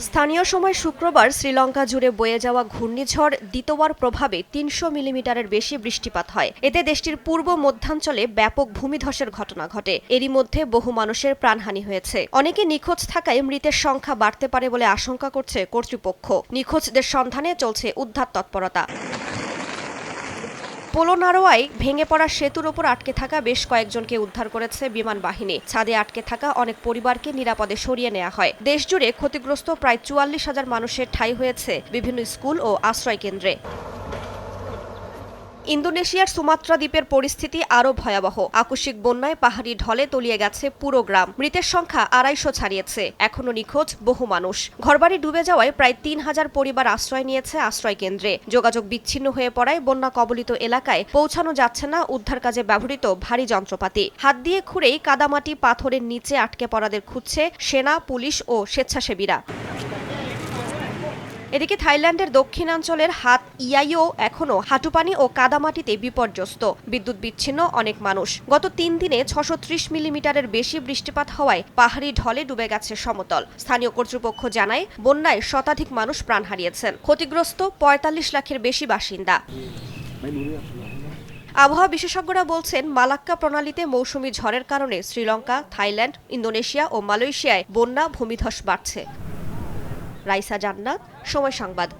স্থানীয় সময় শুক্রবার শ্রীলঙ্কা জুড়ে বয়ে যাওয়া ঘূর্ণিঝড় দিতোয়ার প্রভাবে তিনশো মিলিমিটারের বেশি বৃষ্টিপাত হয়। এতে দেশটির পূর্ব মধ্যাঞ্চলে ব্যাপক ভূমিধসের ঘটনা ঘটে। এরই মধ্যে বহু মানুষের প্রাণহানি হয়েছে। অনেকে নিখোঁজ থাকায় মৃতের সংখ্যা বাড়তে পারে বলে আশঙ্কা করছে কর্তৃপক্ষ। নিখোঁজদের সন্ধানে চলছে উদ্ধার তৎপরতা। পোলোনারোয়ায় ভেঙে পড়া সেতুর ওপর আটকে থাকা বেশ কয়েকজনকে উদ্ধার করেছে বিমান বাহিনী। ছাদে আটকে থাকা অনেক পরিবারকে নিরাপদে সরিয়ে নেওয়া হয়। দেশজুড়ে ক্ষতিগ্রস্ত প্রায় চুয়াল্লিশ হাজার মানুষের ঠাঁই হয়েছে বিভিন্ন স্কুল ও আশ্রয় কেন্দ্রে ইন্দোনেশিয়ার সুমাত্রা দ্বীপের পরিস্থিতি আরও ভয়াবহ। আকস্মিক বন্যায় পাহাড়ি ঢলে তলিয়ে গেছে পুরো গ্রাম। মৃতের সংখ্যা আড়াইশো ছাড়িয়েছে। এখনও নিখোঁজ বহু মানুষ। ঘরবাড়ি ডুবে যাওয়ায় প্রায় তিন হাজার পরিবার আশ্রয় নিয়েছে আশ্রয় কেন্দ্রে। যোগাযোগ বিচ্ছিন্ন হয়ে পড়ায় বন্যা কবলিত এলাকায় পৌঁছানো যাচ্ছে না উদ্ধার কাজে ব্যবহৃত ভারী যন্ত্রপাতি। হাত দিয়ে খুঁড়েই কাদামাটি পাথরের নিচে আটকে পড়াদের খুঁজছে সেনা, পুলিশ ও স্বেচ্ছাসেবীরা। এদিকে থাইল্যান্ডের দক্ষিণাঞ্চলের হাত ইয়াইও এখনও হাঁটুপানি ও কাদামাটিতে বিপর্যস্ত। বিদ্যুৎ বিচ্ছিন্ন অনেক মানুষ। গত তিন দিনে ছশো মিলিমিটারের বেশি বৃষ্টিপাত হওয়ায় পাহাড়ি ঢলে ডুবে গেছে সমতল। স্থানীয় কর্তৃপক্ষ জানায়, বন্যায় শতাধিক মানুষ প্রাণ হারিয়েছেন। ক্ষতিগ্রস্ত পঁয়তাল্লিশ লাখের বেশি বাসিন্দা। আবহাওয়া বিশেষজ্ঞরা বলছেন, মালাক্কা প্রণালীতে মৌসুমি ঝড়ের কারণে শ্রীলঙ্কা, থাইল্যান্ড, ইন্দোনেশিয়া ও মালয়েশিয়ায় বন্যা, ভূমিধস বাড়ছে। রাইসা জান্নাত সময় সংবাদ।